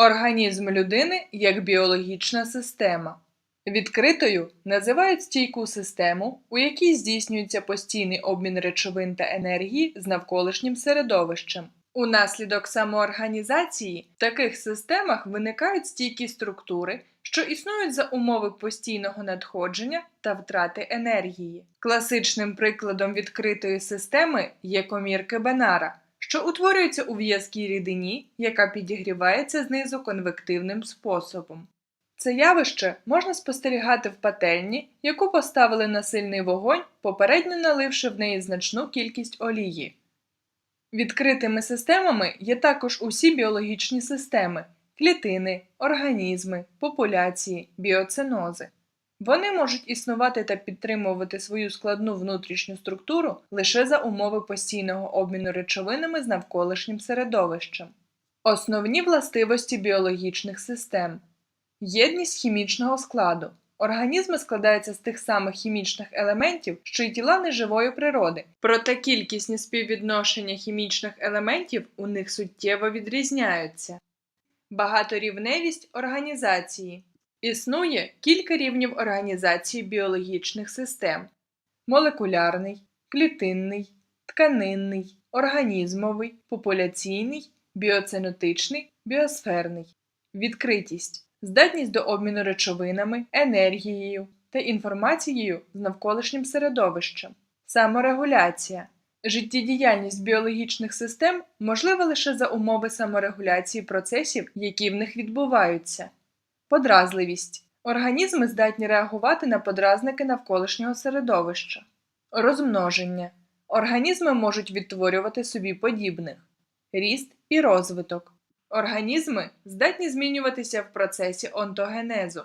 Організм людини як біологічна система. Відкритою називають стійку систему, у якій здійснюється постійний обмін речовин та енергії з навколишнім середовищем. Унаслідок самоорганізації в таких системах виникають стійкі структури, що існують за умови постійного надходження та втрати енергії. Класичним прикладом відкритої системи є комірки Бенара, що утворюються у в'язкій рідині, яка підігрівається знизу конвективним способом. Це явище можна спостерігати в пательні, яку поставили на сильний вогонь, попередньо наливши в неї значну кількість олії. Відкритими системами є також усі біологічні системи клітини, організми, популяції, біоценози. Вони можуть існувати та підтримувати свою складну внутрішню структуру лише за умови постійного обміну речовинами з навколишнім середовищем. Основні властивості біологічних систем єдність хімічного складу. Організми складаються з тих самих хімічних елементів, що й тіла неживої природи, проте кількісні співвідношення хімічних елементів у них суттєво відрізняються. Багаторівневість організації. Існує кілька рівнів організації біологічних систем: молекулярний, клітинний, тканинний, організмовий, популяційний, біоценотичний, біосферний. Відкритість здатність до обміну речовинами, енергією та інформацією з навколишнім середовищем. Саморегуляція. Життєдіяльність біологічних систем можлива лише за умови саморегуляції процесів, які в них відбуваються. Подразливість. Організми здатні реагувати на подразники навколишнього середовища. Розмноження. Організми можуть відтворювати собі подібних. Ріст і розвиток. Організми здатні змінюватися в процесі онтогенезу.